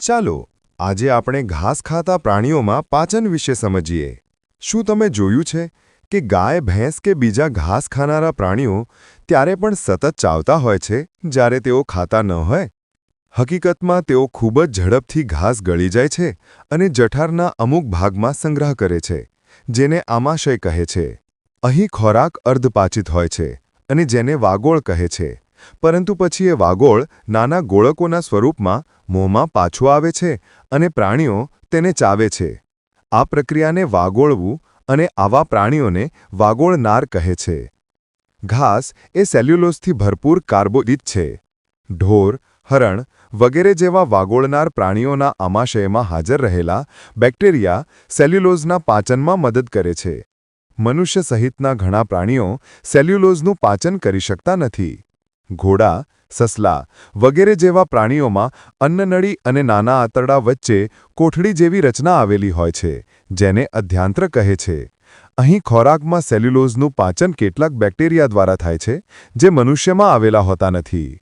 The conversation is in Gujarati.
ચાલો, આજે આપણે ઘાસ ખાતા પ્રાણીઓમાં પાચન વિશે સમજીએ. શું તમે જોયું છે કે ગાય, ભેંસ કે બીજા ઘાસ ખાનારા પ્રાણીઓ ત્યારે પણ સતત ચાવતા હોય છે, જ્યારે તેઓ ખાતા ન હોય? હકીકતમાં, તેઓ ખૂબ જ ઝડપથી ઘાસ ગળી જાય છે અને જઠારના અમુક ભાગમાં સંગ્રહ કરે છે, જેને આમાશય કહે છે. અહીં ખોરાક અર્ધપાચિત હોય છે અને જેને વાગોળ કહે છે. પરંતુ પછી એ વાગોળ નાના ગોળકોના સ્વરૂપમાં મોંમાં પાછો આવે છે અને પ્રાણીઓ તેને ચાવે છે. આ પ્રક્રિયાને વાગોળવું અને આવા પ્રાણીઓને વાગોળનાર કહે છે. ઘાસ એ સેલ્યુલોઝથી ભરપૂર કાર્બોદિત છે. ઢોર, હરણ વગેરે જેવા વાગોળનાર પ્રાણીઓના આમાશયમાં હાજર રહેલા બેક્ટેરિયા સેલ્યુલોઝના પાચનમાં મદદ કરે છે. મનુષ્ય સહિતના ઘણા પ્રાણીઓ સેલ્યુલોઝનું પાચન કરી શકતા નથી. ઘોડા, સસલા વગેરે જેવા પ્રાણીઓમાં અન્નનળી અને નાના આંતરડા વચ્ચે કોઠડી જેવી રચના આવેલી હોય છે, જેને અધ્યાંત્ર કહે છે. અહીં ખોરાકમાં સેલ્યુલોઝનું પાચન કેટલાક બેક્ટેરિયા દ્વારા થાય છે, જે મનુષ્યમાં આવેલા હોતા નથી.